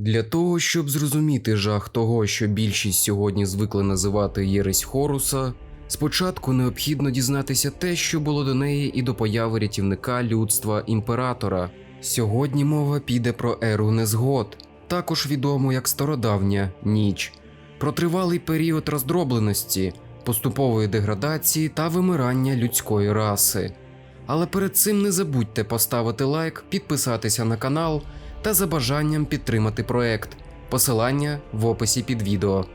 Для того, щоб зрозуміти жах того, що більшість сьогодні звикли називати Єресь Хоруса, спочатку необхідно дізнатися те, що було до неї і до появи рятівника людства імператора. Сьогодні мова піде про еру незгод, також відому як стародавня ніч, про тривалий період роздробленості, поступової деградації та вимирання людської раси. Але перед цим не забудьте поставити лайк, підписатися на канал та за бажанням підтримати проект. Посилання в описі під відео.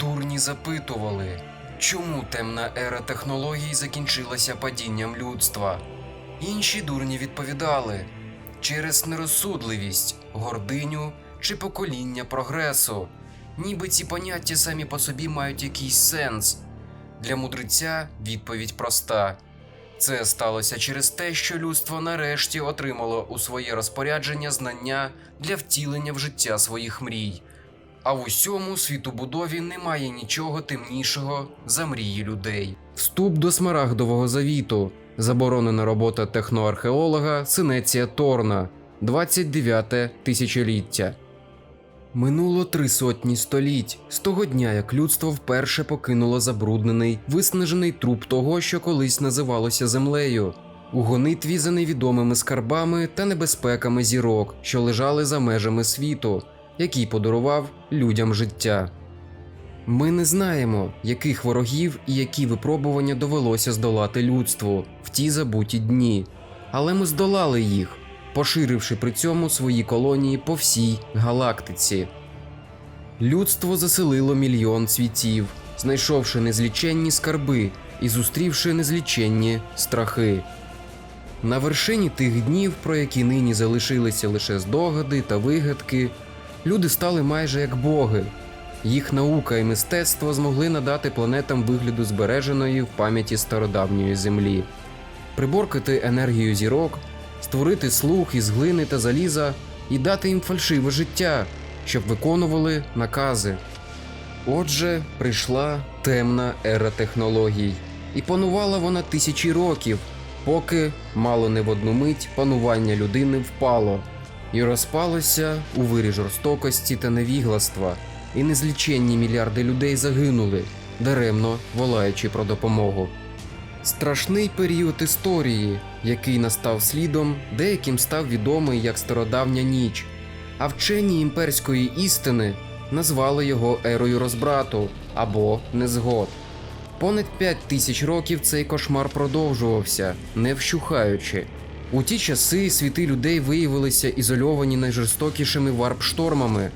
Дурні запитували, чому темна ера технологій закінчилася падінням людства. Інші дурні відповідали через нерозсудливість, гординю чи покоління прогресу. Ніби ці поняття самі по собі мають якийсь сенс. Для мудреця відповідь проста. Це сталося через те, що людство нарешті отримало у своє розпорядження знання для втілення в життя своїх мрій. А в усьому світобудові немає нічого темнішого за мрії людей. Вступ до смарагдового завіту. Заборонена робота техноархеолога Синеція Торна, 29 тисячоліття. Минуло три сотні століть. З того дня, як людство вперше покинуло забруднений, виснажений труп того, що колись називалося землею, у гонитві за невідомими скарбами та небезпеками зірок, що лежали за межами світу, який подарував людям життя. Ми не знаємо, яких ворогів і які випробування довелося здолати людству в ті забуті дні, але ми здолали їх, поширивши при цьому свої колонії по всій галактиці. Людство заселило мільйон світів, знайшовши незліченні скарби і зустрівши незліченні страхи. На вершині тих днів, про які нині залишилися лише здогади та вигадки, люди стали майже як боги. Їх наука і мистецтво змогли надати планетам вигляду збереженої в пам'яті стародавньої землі, приборкати енергію зірок, створити слух із глини та заліза і дати їм фальшиве життя, щоб виконували накази. Отже, прийшла темна ера технологій, і панувала вона тисячі років, поки мало не в одну мить панування людини впало і розпалося у вирі жорстокості та невігластва, і незліченні мільярди людей загинули, даремно волаючи про допомогу. Страшний період історії, який настав слідом, деяким став відомий як стародавня ніч, а вчені імперської істини назвали його ерою розбрату або незгод. Понад п'ять тисяч років цей кошмар продовжувався, не вщухаючи. У ті часи світи людей виявилися ізольовані найжорстокішими варп-штормами,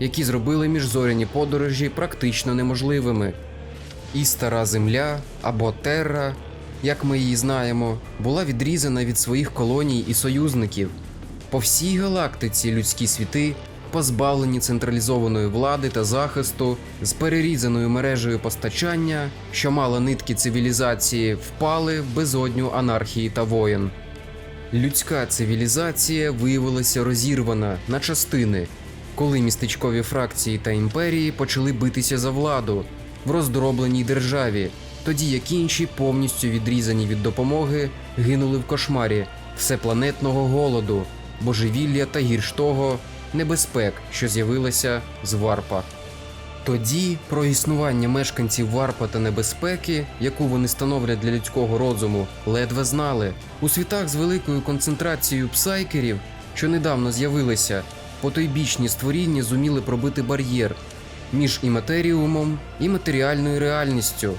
які зробили міжзоряні подорожі практично неможливими. І стара земля або терра, як ми її знаємо, була відрізана від своїх колоній і союзників. По всій галактиці людські світи, позбавлені централізованої влади та захисту, з перерізаною мережею постачання, що мала нитки цивілізації, впали в безодню анархії та воєн. Людська цивілізація виявилася розірвана на частини, коли містечкові фракції та імперії почали битися за владу в роздробленій державі, тоді як інші, повністю відрізані від допомоги, гинули в кошмарі всепланетного голоду, божевілля та гірш того небезпек, що з'явилася з варпа. Тоді про існування мешканців варпа та небезпеки, яку вони становлять для людського розуму, ледве знали. У світах з великою концентрацією псайкерів, що недавно з'явилися, потойбічні створіння зуміли пробити бар'єр між іматеріумом і матеріальною реальністю,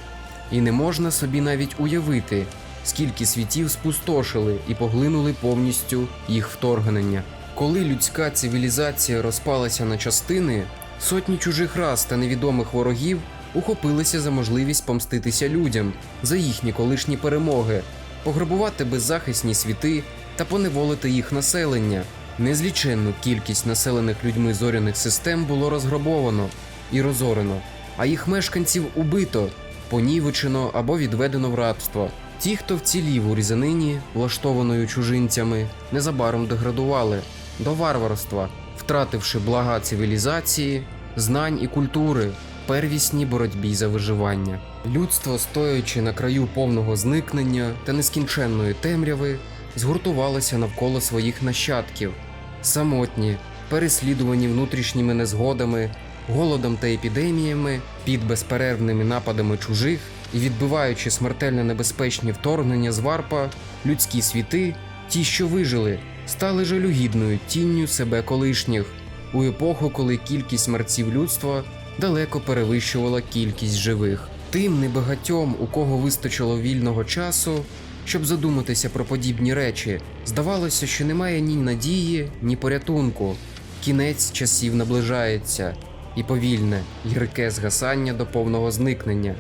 і не можна собі навіть уявити, скільки світів спустошили і поглинули повністю їх вторгнення. Коли людська цивілізація розпалася на частини, сотні чужих рас та невідомих ворогів ухопилися за можливість помститися людям за їхні колишні перемоги, пограбувати беззахисні світи та поневолити їх населення. Незліченну кількість населених людьми зоряних систем було розграбовано і розорено, а їх мешканців убито, понівечено або відведено в рабство. Ті, хто вцілів у різанині, влаштованою чужинцями, незабаром деградували до варварства, втративши блага цивілізації, знань і культури, первісній боротьбі за виживання. Людство, стоячи на краю повного зникнення та нескінченної темряви, згуртувалося навколо своїх нащадків, самотні, переслідувані внутрішніми незгодами, голодом та епідеміями, під безперервними нападами чужих і відбиваючи смертельно небезпечні вторгнення з варпа, людські світи, ті, що вижили, стали жалюгідною тінню себе колишніх у епоху, коли кількість мерців людства далеко перевищувала кількість живих. Тим небагатьом, у кого вистачило вільного часу, щоб задуматися про подібні речі, здавалося, що немає ні надії, ні порятунку. Кінець часів наближається, і повільне, гірке згасання до повного зникнення.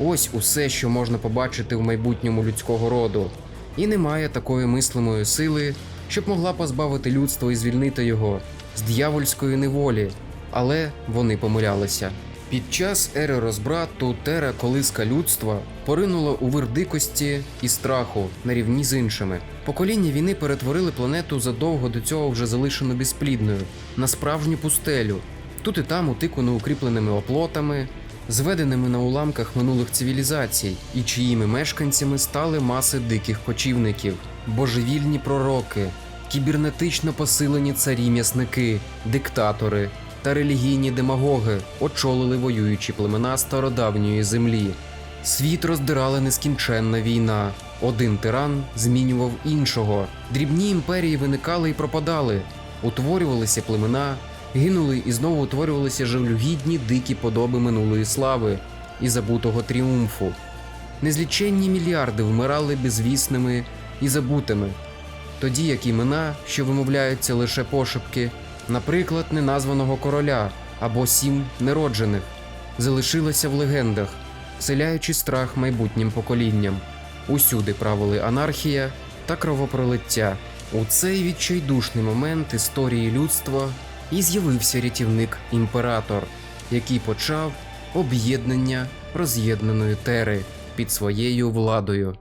Ось усе, що можна побачити в майбутньому людського роду, і немає такої мислимої сили, щоб могла позбавити людство і звільнити його з д'явольської неволі, але вони помилялися. Під час ери розбрату тера колиска людства поринула у вир дикості і страху на рівні з іншими. Покоління війни перетворили планету задовго до цього вже залишено безплідною на справжню пустелю. Тут і там утикано укріпленими оплотами, зведеними на уламках минулих цивілізацій, і чиїми мешканцями стали маси диких кочівників, божевільні пророки, кібернетично посилені царі-м'ясники, диктатори та релігійні демагоги очолили воюючі племена стародавньої землі. Світ роздирала нескінченна війна. Один тиран змінював іншого. Дрібні імперії виникали і пропадали, утворювалися племена, гинули і знову утворювалися жалюгідні дикі подоби минулої слави і забутого тріумфу. Незліченні мільярди вмирали безвісними і забутими, тоді як імена, що вимовляються лише пошепки, наприклад, неназваного короля або сім нероджених, залишилися в легендах, вселяючи страх майбутнім поколінням. Усюди правили анархія та кровопролиття. У цей відчайдушний момент історії людства і з'явився рятівник імператор, який почав об'єднання роз'єднаної тери під своєю владою.